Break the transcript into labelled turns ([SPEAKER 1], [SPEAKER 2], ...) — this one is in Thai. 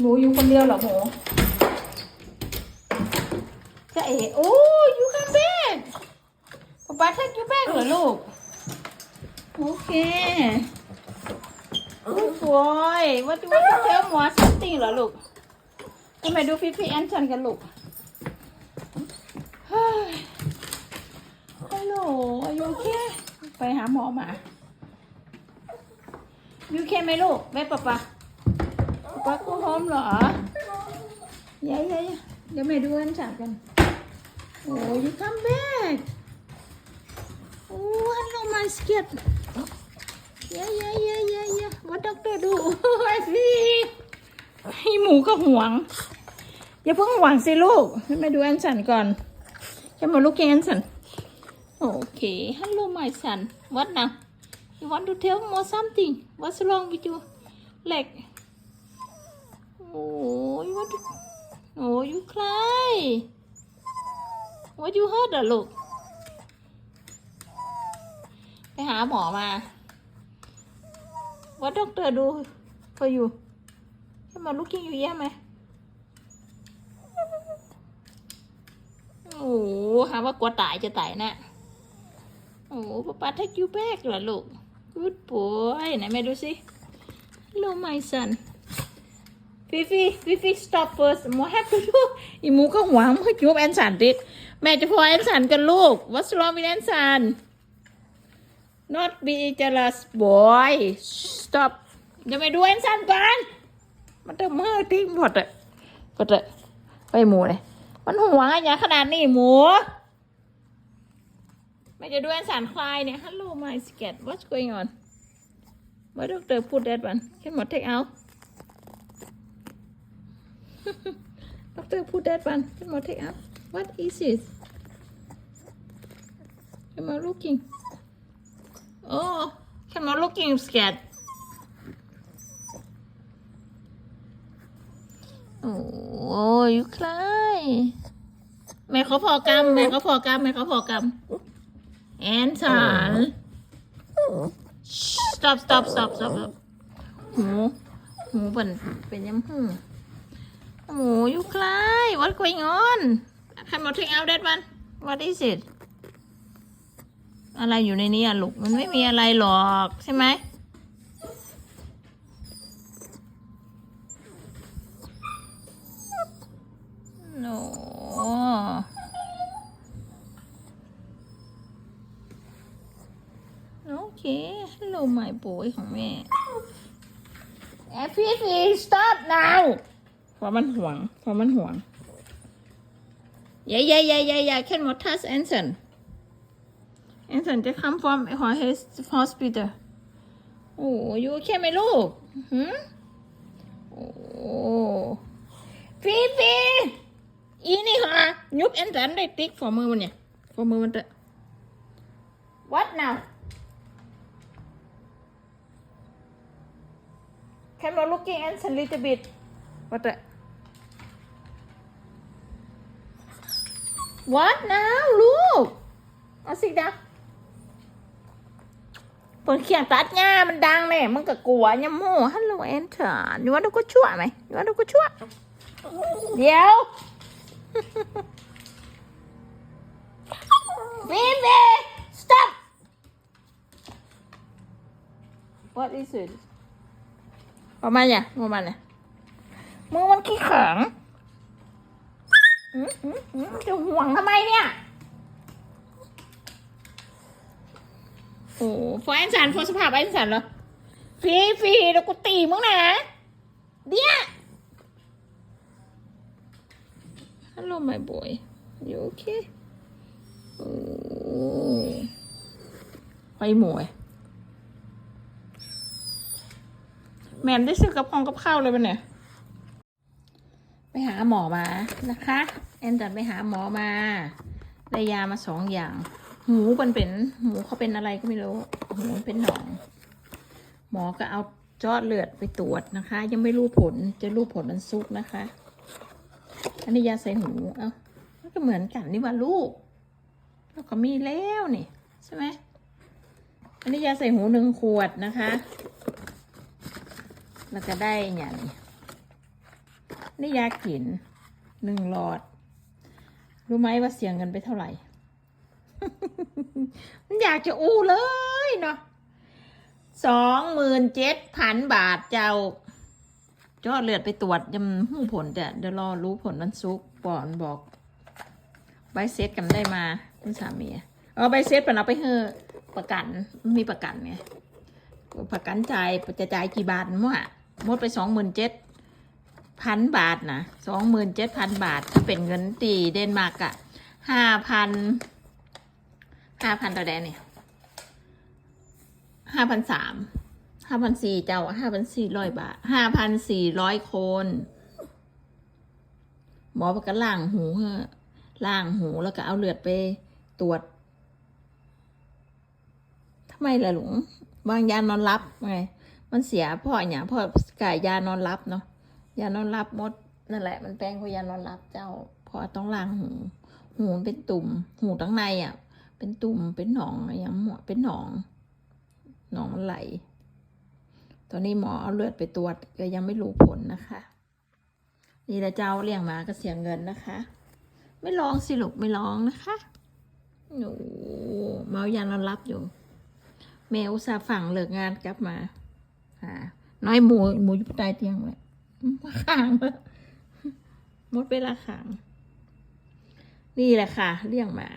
[SPEAKER 1] หนูอยู่คนเดียวเหรอหมูจะเอ๋โอ้ยูคัมแบกป๊าป๊าเทคยูแบกเหรอลูก โอเคโอ้บอยว่าดูว่าเทลหมอสัมติงเหรอลูกทำไมดูพี่พี่แอนชันกันลูกเฮ้ยฮัลโหลอายุโอเคไปหาหมอมายูเคไหมลูกแม่ป๊าป๊า ป๊าป๊ากูโฮมเหรอเย้เย้เดี๋ยวแม่ดูแอนชันกัน โอ้ยูคัมแบกโอ้ hello my skin เย้เย้เย้เย้เย้ว่าด็อกเตอร์ดูไอ้พี่ให้หมูก็ห่วง อย่าเพิ่งหวังสิลูก ให้แมาดูแอนสันก่อนจะมาลูกแอนสันโอเค hello my son what now you want to tell more something what's wrong with you leg like, โอ้ you want to โอ้ you cry what you hurt อะลูก ไปหาหมอมาว่าด็อกเตอร์ดูพออยู่ใช่มาลูกกิ้งอยู่แย่ไหมโอ้หาว่ากลัวตายจะตายนะโอ้ป๊าป๊า take you back เหรอลูก good boy ไหนแม่ดูสิ hello my son ฟิฟิฟิฟิ stop first หมู have to do อีหมูก็หวงเมื่อจูบแอนสันดิแม่จะพอแอนสันกันลูก what's wrong with แอนสัน not be jealous boy stop อย่าไปดูแอนสันก่อน มันจะมือทิ้งหมดอะก็จะไปหมูเลยมันหัวอย่างขนาดนี้หมูไม่จะดูแอนสันคลายเนี่ย hello my scat what's going on why doctor put that one can not take out doctor put that one can not take out what is it am I looking Oh, come on, looking scared. Oh, you cry. แม่เขาพอกรรมแม่เขาพอกรรมแม่เขาพอกรรมแอนสัน stop stop stop stop stop หูหูเป็นเป็นยังหูโอ้ you cry what going on come on take out that one what is it อะไรอยู่ในนี้อะลูก มันไม่มีอะไรหรอกใช่ไหมโนโอเค hello my boy ของแม่แอฟฟี่ stop now เพราะมันห่วง เพราะมันห่วงยาอย่าอย่าอย่าอย่าแค่หมดทัสแอนสัน And then they come from his hospital. โอ้ยูโอเคไหมลูกหืมโอ้ฟีฟีอีนี่ค่ะยุบแอนสันได้ติ๊กฝ่ามือมันเนี่ยฝ่ามือมันเตะ What now Can you looking at a little bit What the What now ลูกเอาสิดาเปิดเขียงตัดหญ้ามันดังเนี่ยมันก็กลัวยังโม่ฮัลโหลแอนเถอะนี่ว่าดูก็ชั่วไหมนี่ว่าดูก็ชั่วเดี๋ยวบีบี stop what is it ประมาณเนี่ยประ มาณเนี่ยมึงมันขี้แข็งจะห่วงทำไมเนี่ย โอ้ฟอแอนสันฟอสภาพแอนสันเหรอฟีฟีเดี๋ยวกูตีมึงนะเดี๋ยว Hello my boy you okay โอ้ไปหมวยแมนได้ซื้อกับของกับข้าวเลยปะเนี่ย หาหมอมานะคะ แอนจัดไปหาหมอมาได้ยามาสองอย่างหูมันเป็นหมูเขาเป็นอะไรก็ไม่รู้หูมันเป็นหนอง หมอก็เอาจอดเลือดไปตรวจนะคะ ยังไม่รู้ผลจะรู้ผลมันซุกนะคะ อันนี้ยาใส่หูเอ้ามันก็เหมือนกันนี่ว่าลูกแล้วก็มีแล้วนี่ใช่ไหมอันนี้ยาใส่หูหนึ่งขวดนะคะ แล้วก็ได้อย่างนี้ นี่ยากินหนึ่งหลอด รู้ไหมว่าเสียงเงินไปเท่าไหร่ มันอยากจะอู้เลยเนาะสองหมื่นเจ็ดพันบาทเจ้าจอดเลือดไปตรวจยังหูผลแต่เดี๋ยวรอรู้ผลวันศุกร์ปอนบอกใบเซ็ตกันได้มาคุณสามีเอาใบเซ็ตปนเอาไปเฮอประกันมันมีประกันไงประกันจ่ายจะจ่ายกี่บาทมั่วหมดไปสองหมื่นเจ็ด พันบาทนะสองหมื่นเจ็ดพันบาท ถ้าเป็นเงินตีเดนมาร์กอะห้าพันห้าพันต่อแดนเนี่ยห้าพันสามห้าพันสี่เจ้าห้าพันสี่ร้อยบาทห้าพันสี่ร้อยคนหมอประกันล่างหูเฮอล่างหูแล้วก็เอาเลือดไปตรวจทำไมล่ะหลวงบางยานอนรับไงมันเสียพ่ออย่างพ่อกายยานอนรับเนาะ ยานอนรับมดนั่นแหละ มันแปลงพยานอนรับเจ้าเพอต้องล้างหู หูมันเป็นตุ่ม หูทั้งในอะ เป็นตุ่มเป็นหนองอย่างหมดเป็นหนอง หนองมันไหล ตอนนี้หมอเอาเลือดไปตรวจก็ยังไม่รู้ผลนะคะ นี่แหละเจ้าเลี้ยงหมาก็เสียเงินนะคะ ไม่ร้องสิลูกไม่ร้องนะคะโอ้เมายานอนรับอยู่ แมวอุตสาห์ฝังเลิกงานกลับมา อ่า น้อยหมูหมูอยู่ใต้เตียงเลย ขางมดเวลาขาง นี่แหละค่ะ เลี้ยงหมา